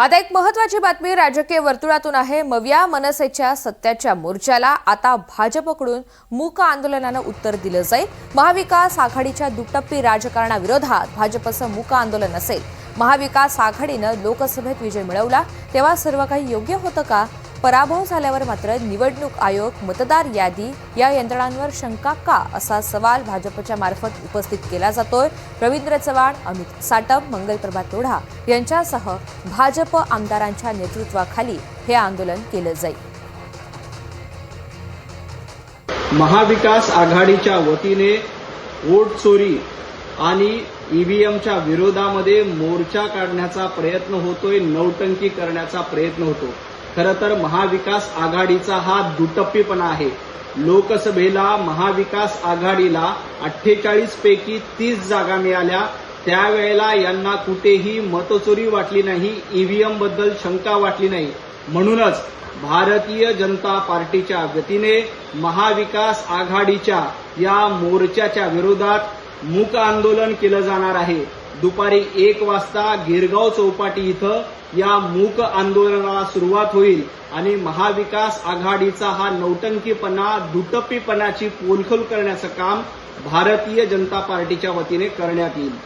आता एक महत्वाची बातमी राजकीय वर्तुळातून आहे. मविया मनसेच्या सत्याच्या मोर्चाला आता भाजपकडून मूक आंदोलनानं उत्तर दिलं जाईल. महाविकास आघाडीच्या दुटप्पी राजकारणाविरोधात भाजपचं मूक आंदोलन असेल. महाविकास आघाडीनं लोकसभेत विजय मिळवला. तेव्हा सर्व काही योग्य होतं का? पराभव झाल्यावर मात्र निवडणूक आयोग मतदार यादी या यंत्रणांवर शंका का असा सवाल भाजपच्या मार्फत उपस्थित केला जातोय. रवींद्र चव्हाण अमित साटम मंगलप्रभात लोढा यांच्यासह भाजप आमदारांच्या नेतृत्वाखाली हे आंदोलन केलं जाईल. महाविकास आघाडीच्या वतीने वोट चोरी आणि ईव्हीएमच्या विरोधामध्ये मोर्चा काढण्याचा प्रयत्न होतोय नौटंकी करण्याचा प्रयत्न होतो. खरं तर महाविकास आघाडीचा हा दुटप्पीपणा आहे. लोकसभेला महाविकास आघाडीला अठ्ठेचाळीस पैकी तीस जागा मिळाल्या. त्यावेळेला यांना कुठेही मतचोरी वाटली नाही ईव्हीएमबद्दल शंका वाटली नाही. म्हणूनच भारतीय जनता पार्टीच्या वतीने महाविकास आघाडीच्या या मोर्चाच्या विरोधात मूक आंदोलन केलं जाणार आहे. दुपारी एक वाजता गिरगाव चौपाटी इथं या मूक आंदोलनाला सुरुवात होईल आणि महाविकास आघाडीचा हा नौटंकीपणा दुटप्पीपणाची पोलखोल करण्याचं काम भारतीय जनता पार्टीच्या वतीने करण्यात येईल.